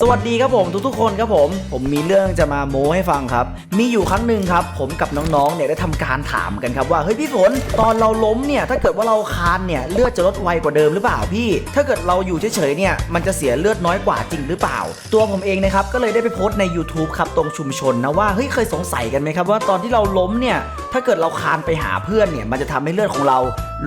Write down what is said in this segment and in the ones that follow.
สวัสดีครับผมทุกๆคนครับผม ผมมีเรื่องจะมาโม้ให้ฟังครับ มีอยู่ครั้งหนึ่งครับ ผมกับน้องๆเนี่ยได้ทำการถามกันครับว่าเฮ้ยพี่ฝนตอนเราล้มเนี่ยถ้าเกิดว่าเราคานเนี่ยเลือดจะลดไวกว่าเดิมหรือเปล่าพี่ ถ้าเกิดเราอยู่เฉยๆเนี่ยมันจะเสียเลือดน้อยกว่าจริงหรือเปล่า ตัวผมเองนะครับก็เลยได้ไปโพสต์ใน YouTube ครับตรงชุมชนนะว่าเฮ้ยเคยสงสัยกันไหมครับว่าตอนที่เราล้มเนี่ยถ้าเกิดเราคานไปหาเพื่อนเนี่ยมันจะทำให้เลือดของเรา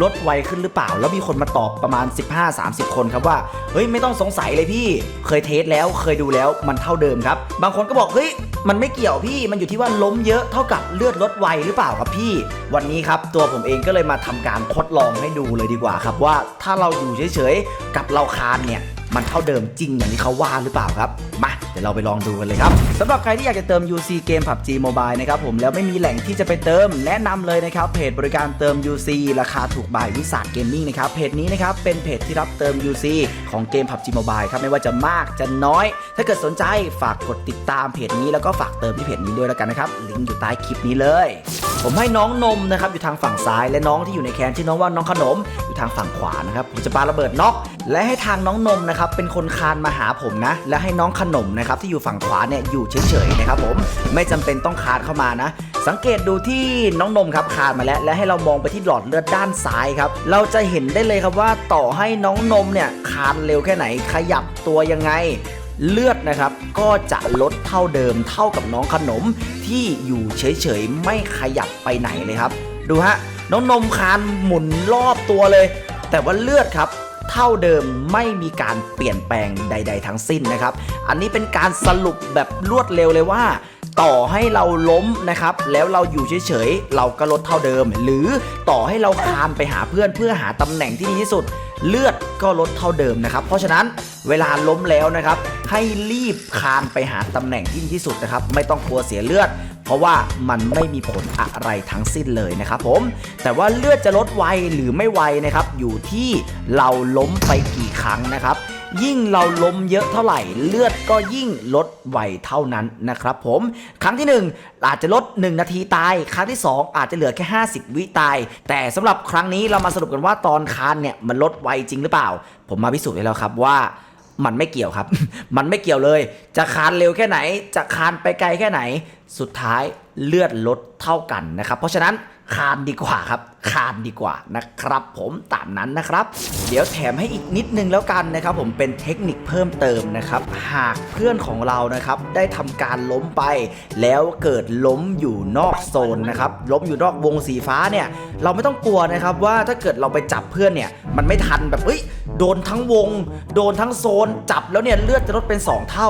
ลดไวขึ้นหรือเปล่า แล้วมีคนมาตอบประมาณ 15-30 คนครับว่าเฮ้ยไม่ต้องสงสัยเลยพี่ เคยเทสแล้วเคยดูแล้วมันเท่าเดิมครับ บางคนก็บอกเฮ้ยมันไม่เกี่ยวพี่ มันอยู่ที่ว่าล้มเยอะเท่ากับเลือดลดไวหรือเปล่าครับพี่ วันนี้ครับตัวผมเองก็เลยมาทำการทดลองให้ดูเลยดีกว่าครับว่าถ้าเราอยู่เฉยๆ กับเราคานเนี่ยมันเท่าเดิมจริงอย่างที่เขาว่าหรือเปล่าครับ มา เดี๋ยวเราไปลองดูกันเลยครับสำหรับใครที่อยากจะเติม UC เกม PUBG Mobile นะครับผมแล้วไม่มีแหล่งที่จะไปเติม แนะนำเลยนะครับเพจบริการเติม UC ราคาถูกบายวิสาเกมมิ่งนะครับเพจนี้นะครับเป็นเพจที่รับเติม UC ของเกม PUBG Mobile ครับไม่ว่าจะมากจะน้อย ถ้าเกิดสนใจฝากกดติดตามเพจนี้แล้วก็ฝากเติมที่เพจนี้ด้วยแล้วกันนะครับลิงก์อยู่ใต้คลิปนี้เลย ผมให้น้องนมนะครับอยู่ทางฝั่งซ้าย และน้องที่อยู่ในแคนที่น้องว่าน้องขนมอยู่ทางฝั่งขวานะครับผมจะปาระเบิดน็อกและให้ทางน้องนมนะครับเป็นคนคานมาหาผมนะ และให้น้องขนมนะครับที่อยู่ฝั่งขวาเนี่ยอยู่เฉยๆนะครับผมไม่จำเป็นต้องคานเข้ามานะ สังเกตดูที่น้องนมครับคานมาแล้ว และให้เรามองไปที่หลอดเลือดด้านซ้ายครับเราจะเห็นได้เลยครับว่าต่อให้น้องนมเนี่ยคานเร็วแค่ไหนขยับตัวยังไง เลือดนะครับก็จะลดเท่าเดิมเท่ากับน้องขนมที่อยู่เฉยๆ ไม่ขยับไปไหนเลยครับ ดูฮะน้องนมคานหมุนรอบตัวเลย แต่ว่าเลือดครับเท่าเดิมไม่มีการเปลี่ยนแปลงใด ๆ ทั้งสิ้นนะครับ อันนี้เป็นการสรุปแบบรวดเร็วเลยว่า ต่อให้เราล้มนะครับ แล้วเราอยู่เฉยๆ เราก็ลดเท่าเดิม หรือต่อให้เราคานไปหาเพื่อนเพื่อหาตำแหน่งที่ดีที่สุด เลือดก็ลดเท่าเดิมนะครับ เพราะฉะนั้นเวลาล้มแล้วนะครับ ให้รีบคานไปหาตำแหน่งที่ดีที่สุดนะครับ ไม่ต้องกลัวเสียเลือดเพราะว่ามันไม่มีผลอะไรทั้งสิ้นเลยนะครับผม แต่ว่าเลือดจะลดไวหรือไม่ไวนะครับ อยู่ที่เราล้มไปกี่ครั้งนะครับ ยิ่งเราล้มเยอะเท่าไหร่ เลือดก็ยิ่งลดไวเท่านั้นนะครับผมครั้งที่ 1 อาจจะลด 1 นาทีตาย ครั้งที่ 2 อาจจะเหลือแค่ 50 วิตาย แต่สำหรับครั้งนี้เรามาสรุปกันว่าตอนคานเนี่ยมันลดไวจริงหรือเปล่า ผมมาพิสูจน์ให้แล้วครับว่ามันไม่เกี่ยวครับ มันไม่เกี่ยวเลย จะคานเร็วแค่ไหน จะคานไปไกลแค่ไหน สุดท้ายเลือดลดเท่ากันนะครับ เพราะฉะนั้นคานดีกว่าครับ คานดีกว่านะครับ ผมตามนั้นนะครับ เดี๋ยวแถมให้อีกนิดนึงแล้วกันนะครับ ผมเป็นเทคนิคเพิ่มเติมนะครับ หากเพื่อนของเรานะครับได้ทำการล้มไป แล้วเกิดล้มอยู่นอกโซนนะครับล้มอยู่นอกวงสีฟ้าเนี่ยเราไม่ต้องกลัวนะครับว่าถ้าเกิดเราไปจับเพื่อนเนี่ยมันไม่ทันแบบเอ้ยโดนทั้งวง โดนทั้งโซนจับแล้วเนี่ยเลือดจะลดเป็น 2 เท่า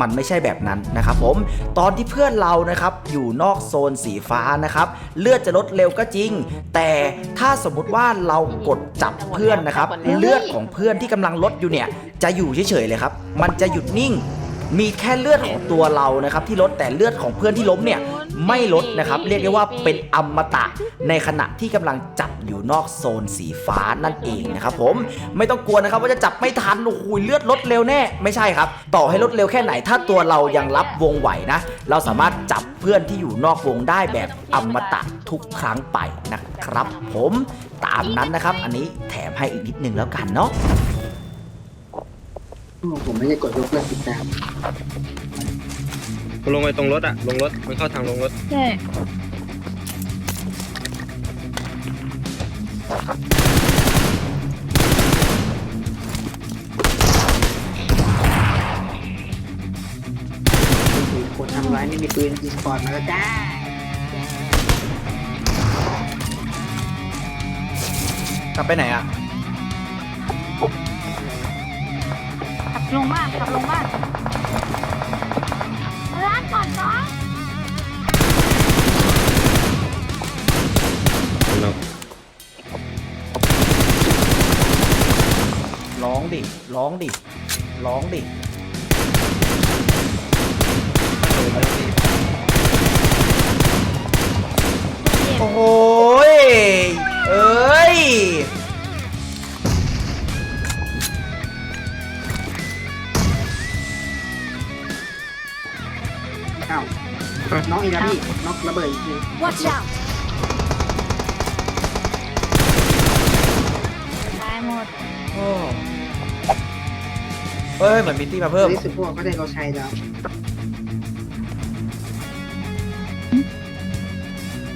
มันไม่ใช่แบบนั้นนะครับผมตอนที่เพื่อนเรานะครับอยู่นอกโซนสีฟ้านะครับเลือดจะลดเร็วก็จริง แต่ถ้าสมมุติว่าเรากดจับเพื่อนนะครับ เลือดของเพื่อนที่กำลังลดอยู่เนี่ย จะอยู่เฉยๆเลยครับ มันจะหยุดนิ่ง มีแค่เลือดของตัวเรานะครับ ที่ลดแต่เลือดของเพื่อนที่ล้มเนี่ยไม่ลดนะครับ เรียกได้ว่าเป็นอมตะในขณะที่กำลังจับ อยู่นอกโซนสีฟ้านั่นเองนะครับผมไม่ต้องกลัวนะครับว่าจะจับไม่ทันโอ้โหเลือดลดเร็วแน่ไม่ใช่ครับ ต่อให้ลดเร็วแค่ไหน ถ้าตัวเรายังรับวงไหวนะ เราสามารถจับเพื่อนที่อยู่นอกวงได้แบบอมตะทุกครั้งไปนะครับ ผมตามนั้นนะครับ อันนี้แถมให้อีกนิดนึงแล้วกันเนาะผมไม่ได้กดยกเลิกติดตามลงไปตรงรถอะลงรถมันเข้าทางลงรถใช่ คนทำร้ายไม่มีปืนยิงปอดมาแล้วจ้ากลับไปไหนอะขับลงมากขับลงมากร้านก่อนน้องเราร้องดิ ร้องดิ ร้องดิ โอ้โหยเอ้ยอ้าวน้องอีกแล้วพี่น้องระเบิดอีกที Watch out ตายหมดโอ้เอ้ยเหมือนมิตตี้มาเพิ่ม ในสุดพวกก็ได้เราใช้แล้ว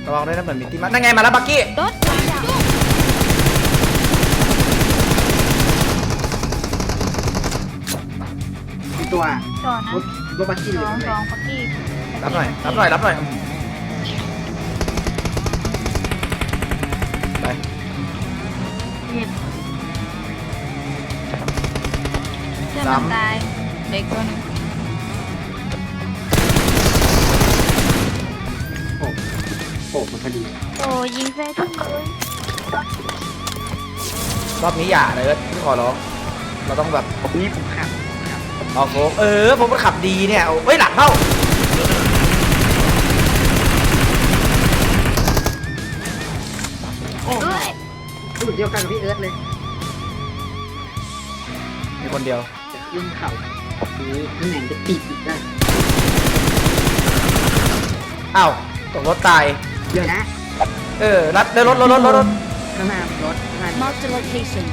ระวังด้วยนะเหมือนมิตตี้มานั่นไงมาแล้วบักกี้ รถจับมีตัวจอดนะรถรถบัสกี้สเหลือองเลสอยงปักกี้รับหน่อย รับหน่อย รับหน่อยอืมไปหยิบเพื่อนมันตายเด็กตัวหนึง โหมันพอดี โอ้ยิงแฟร์ทุกเลยรอบนี้อย่าเลยพี่ขอร้อง เราต้องแบบนี่ผมขับออกโค้งเออ ผมก็ขับดีเนี่ยเอาเฮ้ยหลังเข้าโอ้เฮ้ยรุ่นเดียวกันกับพี่เอิร์ธเลยมีคนเดียวแต่รุ่นเข่านี้ตำแหน่งจะปีกอีกได้ อ้าวตกรถตาย เดี๋ยวนะเออรัดได้รถรถรถรถรถข้างหน้ารถข้างหน้า Marked a location.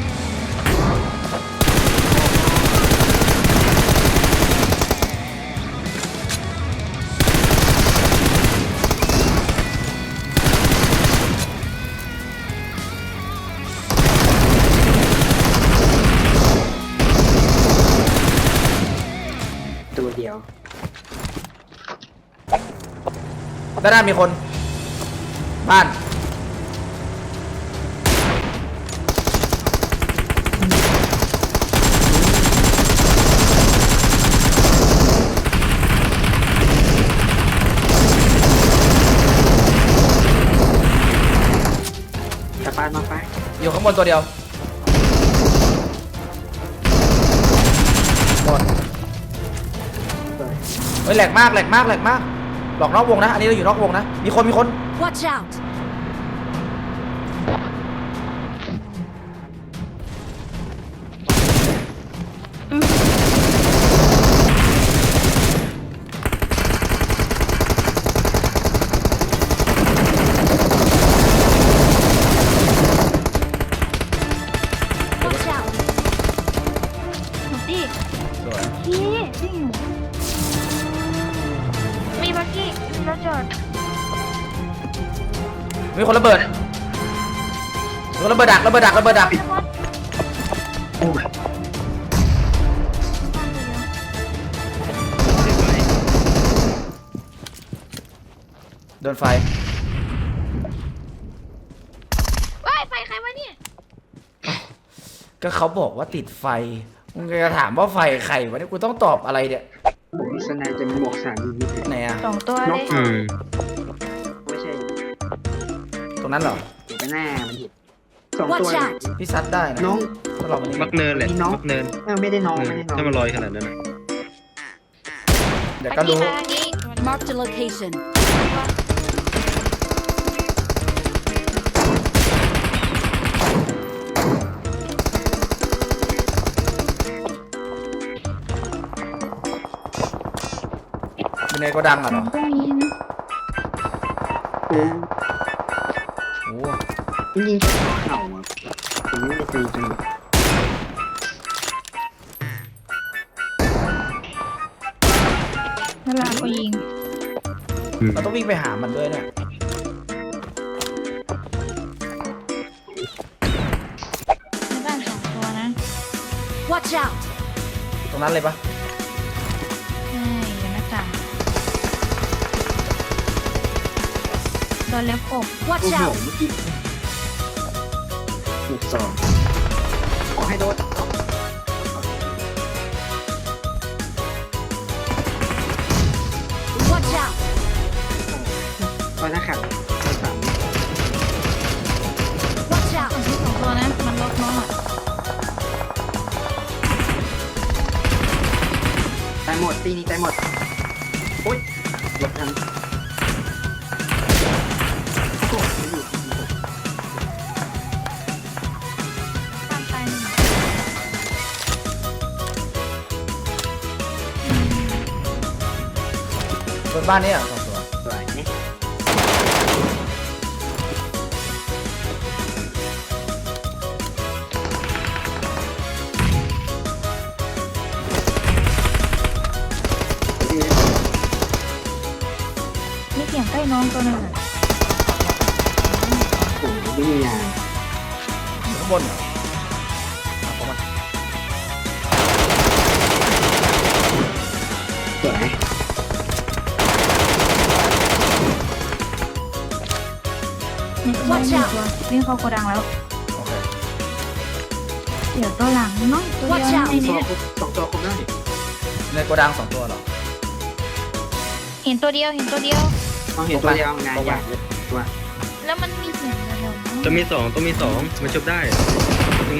ตัวเดียวด้านหน้ามีคน บ้าน กลับบ้านมาไปอยู่ข้างบนตัวเดียวหมดเปิดเฮ้ยแหลกมากแหลกมากแหลกมาก หลอกนอกวงนะ อันนี้เราอยู่นอกวงนะ มีคนมีคน Watch out! มีคนระเบิดมีคนระเบิดดักระเบิดดักระเบิดดักแล้วรถโอ้ยบ้านตัวเดียวโดนไฟ เฮ้ยไฟใครวะเนี่ยก็เขาบอกว่าติดไฟมึงจะถามว่าไฟใครวะเนี่ยกูต้องตอบอะไรเนี่ยโอ้ยสนายจะมีหมวกสามดีนิดไหนอะสองตัวเลย อืมไม่ใช่ต รงนั้นเหรอเดี๋ยวไปหน้ามันหยิบสองตัวเลย Watch out พี่ซัดได้นะน้องถ้าเราไม่ได้มักเนินแหละมีน้อง มักเนินเออไม่ได้น้องเออไม่ได้น้องถ้ามันลอยขนาดนั้นนะเดี๋ยวก็รู้ปักี้มาทางนี้ Marked a location. เป็นไงก็ดังอะเหรอ ตรงนี้นะ จริงเข่าอะผมไม่ตีจังหวะเวลาก็ยิง เราต้องวิ่งไปหามันด้วยเนี่ย ในบ้านสองตัวนะ Watch out! ตรงนั้นเลยปะใช่อยู่หน้าต่างโดนเล็บกโอ้ Watch โห out! เมื่อกี้ หกสองขอให้โดน Watch out! ตอนหน้าขัดสาม Watch out! ที่สองตัวนะ มันลดน้องอะตายหมดตีนี้ตายหมดโอ้ยหลบทัน บนบ้านนี้เหรสองตัวสวยมีเสียงใกล้น้องตัวหนึงอะผมไม่มียอยู่ข้างบนเหรอเอาเข้ามาสวย นี่ตัวนี้ตัววิ่งเข้าโกดังแล้ว โอเคเดี๋ยวตัวหลังเนาะตัวเดียว Watch out ในสอนี้งสองตัวครบได้ในโกดังสองตัวเหรอเห็นตัวเดียวเห็นตัวเดียว ต้องเห็นตัวเดียวงานยางตัวแล้วมันมีเสียงเดียวต้องมีสองต้องมีสองมันชุบได้ตรงนี้